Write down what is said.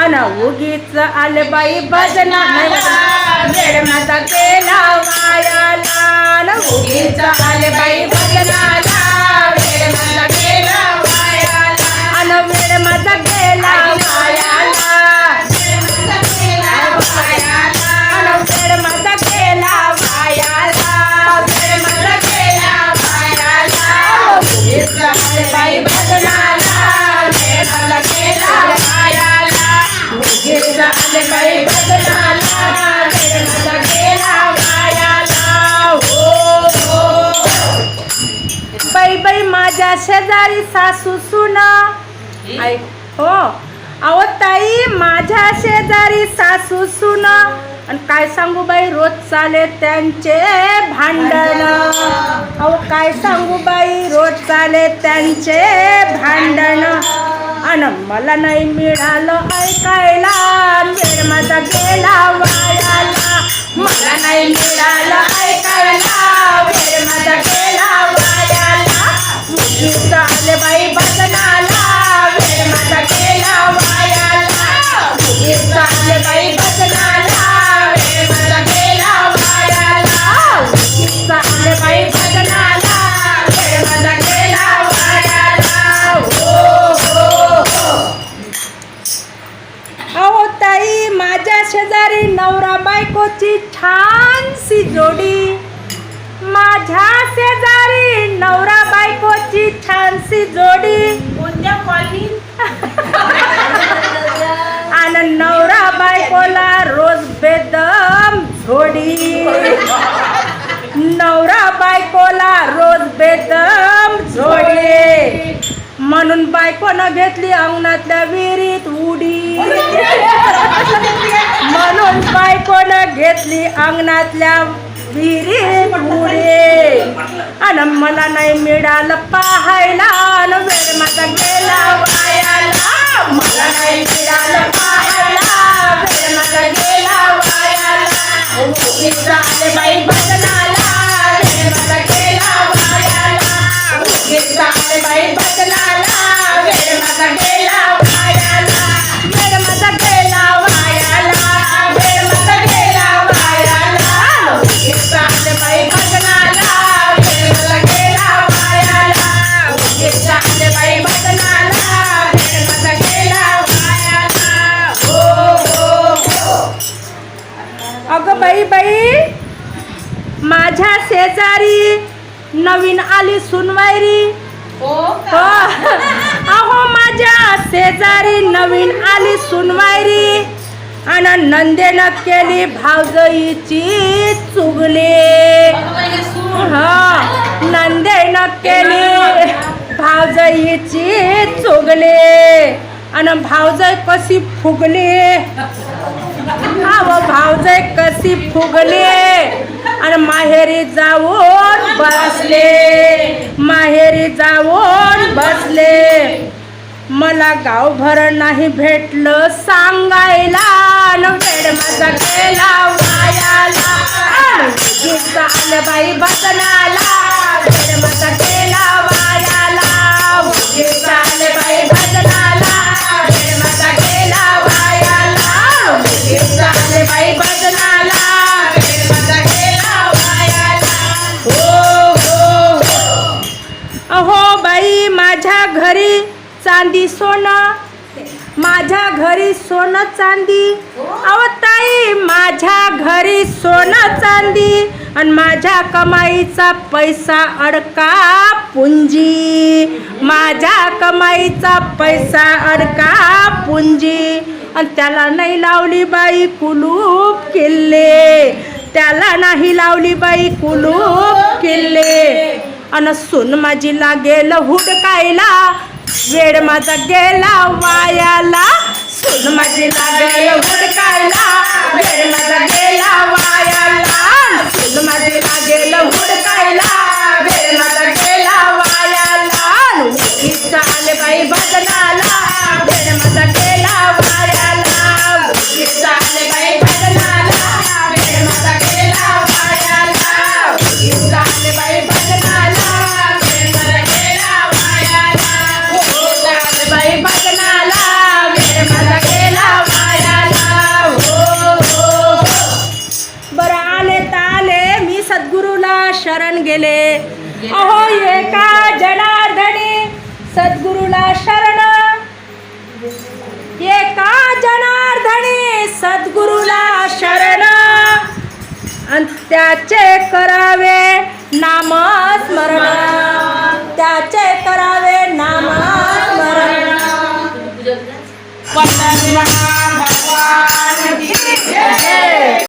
अन उगीच आले बाई भजना वेळ माझा गेला वायाला अन उगीच आले बाई बाई हो हो. बाई बाई माझ्या शेजारी सासू सुना. हो? अहो ताई माझ्या शेजारी सासू सुना. आणि काय सांगू बाई रोज चाले त्यांचे भांडण. अहो काय सांगू बाई रोज चाले त्यांचे भांडण. आणि मला नाही मिळालं ऐकायला वेळ माझा गेला वायाला मला नाही मिळालं ऐकायला वेळ माझा गेला वायाला बायकोची छानशी जोडी. माझ्या शेजारी नवरा बायकोची छानशी जोडी. कोणत्या कॉलनीत आणि नवरा बायकोला रोज बेदम झोडी नवरा बायकोला रोज बेदम म्हणून बायकोनं घेतली अंगणातल्या विहिरीत उडी. म्हणून बायकोनं घेतली अंगणातल्या विहिरीत उडी. आणि मला नाही मिळालं पाहायला आणि वेळ माझा गेला वायाला. मला नाही मिळालं अगं बाई बाई. माझ्या शेजारी नवीन आली सुनवायरी. अहो माझ्या शेजारी नवीन आली सुनवायरी. आणि नंदेनं केली भावजईची चुगली. हा. नंदेनं केली भावजईची चुगली. आणि भावजय कशी फुगली? अहो भावजय कशी फुगली? आणि माहेरी जाऊन बसले. माहेरी जाऊन बसले. मला गावभर नाही भेटलं सांगायला. वेळ माझा गेला वायाला आलं बाई बदनाला वेळ माझा घरी चांदी सोनं. माझ्या घरी सोनं चांदी. अहो ताई माझ्या घरी सोनं चांदी. आणि माझ्या कमाईचा पैसा अडका पुंजी. माझ्या कमाईचा पैसा अडका पुंजी. आणि त्याला नाही लावली बाई कुलूप किल्ले. त्याला नाही लावली बाई कुलूप किल्ले. अन सून माझी लागेल हुडकायला. वेळ माझा गेला वायाला. सून माझी लागेल हुडकायला. वेळ माझा गेला वायाला. सून माझी लागेल हुडकायला. वेळ माझा गेला वायाला. उगीच बाई भजनाला वेळ माझा गेला वायाला. उगीच बाई भजनाला वेळ माझा गेला वायाला. बाई शरण गेले. अहो एका जनार्दनी? सद्गुरुला शरण. एका जनार्दनी? सद्गुरुला शरण. आणि त्याचे करावे नामस्मरण. त्याचे करावे नामस्मरण.